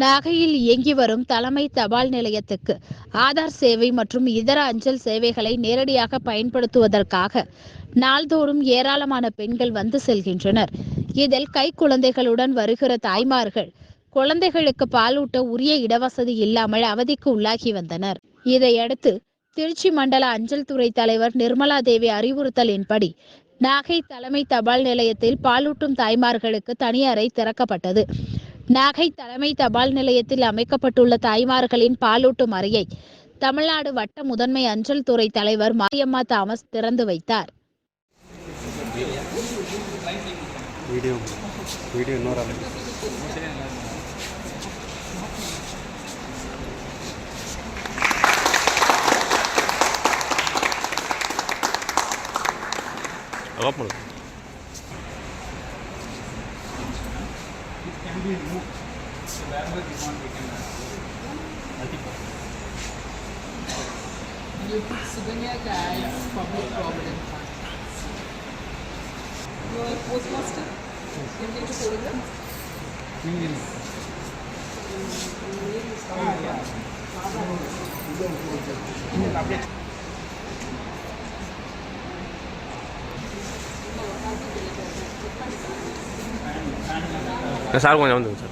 நாகையில் இயங்கி வரும் தலைமை தபால் நிலையத்துக்கு ஆதார் சேவை மற்றும் இதர அஞ்சல் சேவைகளை நேரடியாக பயன்படுத்துவதற்காக நாள்தோறும் ஏராளமான பெண்கள் வந்து செல்கின்றனர். இதில் கை குழந்தைகளுடன் வருகிற தாய்மார்கள் குழந்தைகளுக்கு பாலூட்ட உரிய இடவசதி இல்லாமல் அவதிக்கு உள்ளாகி வந்தனர். இதையடுத்து திருச்சி மண்டல அஞ்சல் துறை தலைவர் நிர்மலா தேவி அறிவுறுத்தலின்படி நாகை தலைமை தபால் நிலையத்தில் பாலூட்டும் தாய்மார்களுக்கு தனி அறை திறக்கப்பட்டது. நாகை தலைமை தபால் நிலையத்தில் அமைக்கப்பட்டுள்ள தாய்மார்களின் பாலூட்டும் அறையை தமிழ்நாடு வட்ட முதன்மை அஞ்சல் துறை தலைவர் மாரியம்மா தாமஸ் திறந்து வைத்தார். can be removed. So wherever we want, we can add. You put Suganya guy yeah. public provident fund. You are postmaster? Yes. You need to photograph? Indian. Ah, yeah. Indian. 그래서 알고 나온다 그죠?